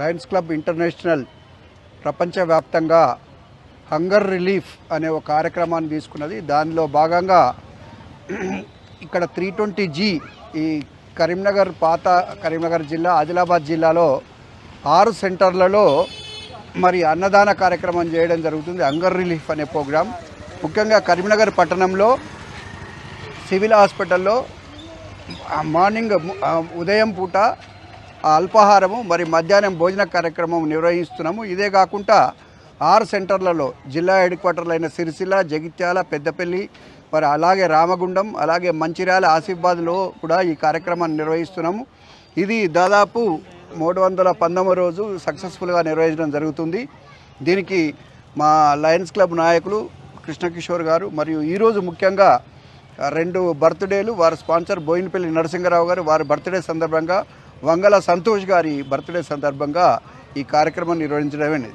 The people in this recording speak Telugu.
లయన్స్ క్లబ్ ఇంటర్నేషనల్ ప్రపంచవ్యాప్తంగా హంగర్ రిలీఫ్ అనే ఒక కార్యక్రమాన్ని తీసుకున్నది. దానిలో భాగంగా ఇక్కడ త్రీ ట్వంటీ జీ ఈ కరీంనగర్ పాత కరీంనగర్ జిల్లా ఆదిలాబాద్ జిల్లాలో ఆరు సెంటర్లలో మరి అన్నదాన కార్యక్రమం చేయడం జరుగుతుంది. హంగర్ రిలీఫ్ అనే ప్రోగ్రాం. ముఖ్యంగా కరీంనగర్ పట్టణంలో సివిల్ హాస్పిటల్లో మార్నింగ్ ఉదయం పూట అల్పాహారము మరి మధ్యాహ్నం భోజన కార్యక్రమం నిర్వహిస్తున్నాము. ఇదే కాకుండా ఆరు సెంటర్లలో జిల్లా హెడ్ క్వార్టర్లు అయిన సిరిసిల్ల జగిత్యాల పెద్దపల్లి మరి అలాగే రామగుండం అలాగే మంచిర్యాల ఆసిఫాబాద్లో కూడా ఈ కార్యక్రమాన్ని నిర్వహిస్తున్నాము. ఇది దాదాపు మూడు వందల పంతొమ్మిది రోజు సక్సెస్ఫుల్గా నిర్వహించడం జరుగుతుంది. దీనికి మా లయన్స్ క్లబ్ నాయకులు కృష్ణకిషోర్ గారు మరియు ఈరోజు ముఖ్యంగా రెండు బర్త్డేలు వారి స్పాన్సర్ బోయినపల్లి నరసింహరావు గారు వారి బర్త్డే సందర్భంగా వంగల సంతోష్ గారి బర్త్డే సందర్భంగా ఈ కార్యక్రమం నిర్వహించడమైనది